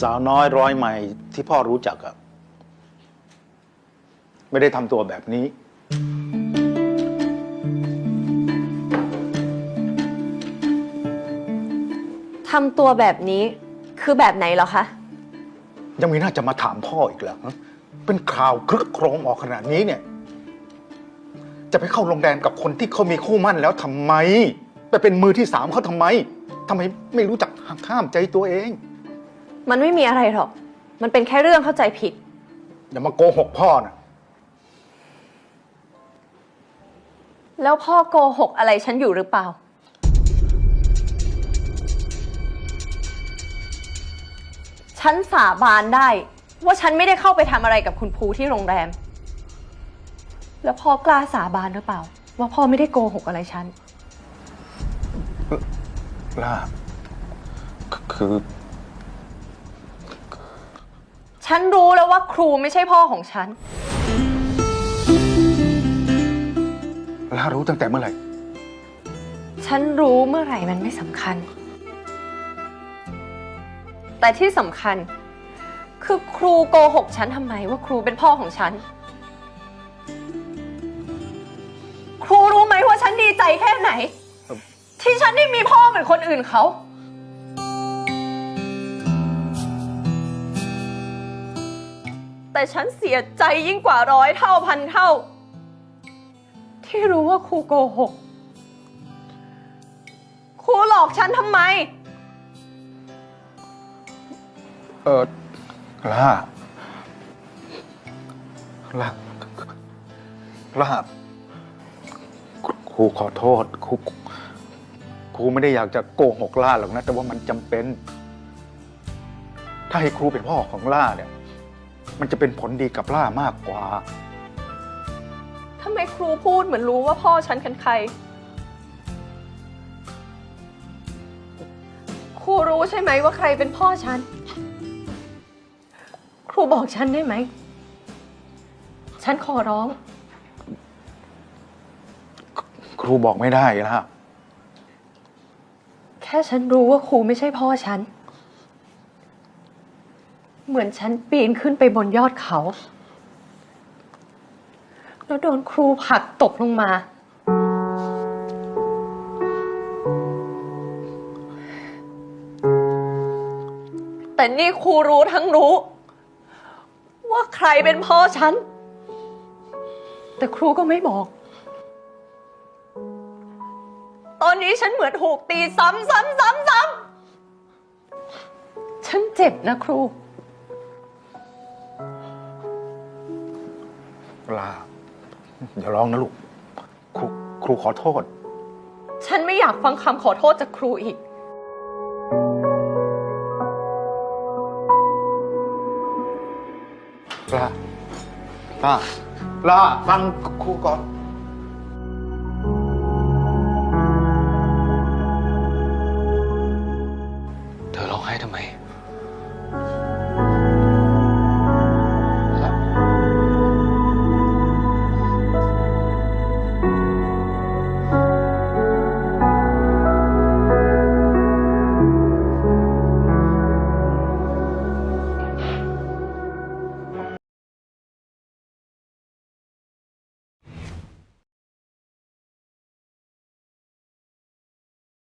สาวน้อยร้อยใหม่ที่พ่อรู้จักอะไม่ได้ทำตัวแบบนี้ ทำตัวแบบนี้คือแบบไหนเหรอคะ ยังมีน่าจะมาถามพ่ออีกเหรอฮะเป็นข่าวคลึกโครมออกขนาดนี้เนี่ย จะไปเข้าโรงแรมกับคนที่เขามีคู่มั่นแล้วทำไม ไปเป็นมือที่สามเขาทำไมทำไมไม่รู้จักหักห้ามใจตัวเอง มันไม่มีอะไรหรอก มันเป็นแค่เรื่องเข้าใจผิด อย่ามาโกหกพ่อนะแล้วพ่อโกหกอะไรฉันอยู่หรือเปล่า ฉันสาบานได้ ว่าฉันไม่ได้เข้าไปทำอะไรกับคุณภูที่โรงแรม แล้วพ่อกล้าสาบานหรือเปล่า ว่าพ่อไม่ได้โกหกอะไรฉัน ล่าคือ ฉันรู้แล้วว่าครูไม่ใช่พ่อของฉันล่ารู้ตั้งแต่เมื่อไหร่ ฉันรู้เมื่อไหร่มันไม่สำคัญ แต่ที่สำคัญ คือครูโกหกฉันทำไมว่าครูเป็นพ่อของฉัน ครูรู้ไหมว่าฉันดีใจแค่ไหน ที่ฉันได้มีพ่อเหมือนคนอื่นเขา แต่ฉันเสียใจยิ่งกว่าร้อยเท่าพันเท่า ที่รู้ว่าครูโกหก ครูหลอกฉันทำไม เออล่าล่าล่าครูขอโทษครูครูไม่ได้อยากจะโกหกล่าหรอกนะ แต่ว่ามันจำเป็น ถ้าให้ครูเป็นพ่อของล่าเนี่ย มันจะเป็นผลดีกับล่ามากกว่า ทำไมครูพูดเหมือนรู้ว่าพ่อฉันเป็นใคร ครูรู้ใช่ไหมว่าใครเป็นพ่อฉัน ครูบอกฉันได้ไหม ฉันขอร้อง ครูบอกไม่ได้ล่ะ แค่ฉันรู้ว่าครูไม่ใช่พ่อฉัน เหมือนฉันปีนขึ้นไปบนยอดเขา แล้วโดนครูผลักตกลงมา แต่นี่ครูรู้ทั้งรู้ ว่าใครเป็นพ่อฉัน แต่ครูก็ไม่บอก ตอนนี้ฉันเหมือนถูกตีซ้ำซ้ำซ้ำซ้ำฉันเจ็บนะครู ลาอย่าร้องนะลูก ครูครูขอโทษ ฉันไม่อยากฟังคำขอโทษจากครูอีกลาลาลาฟังครูก่อน เธอร้องไห้ทำไม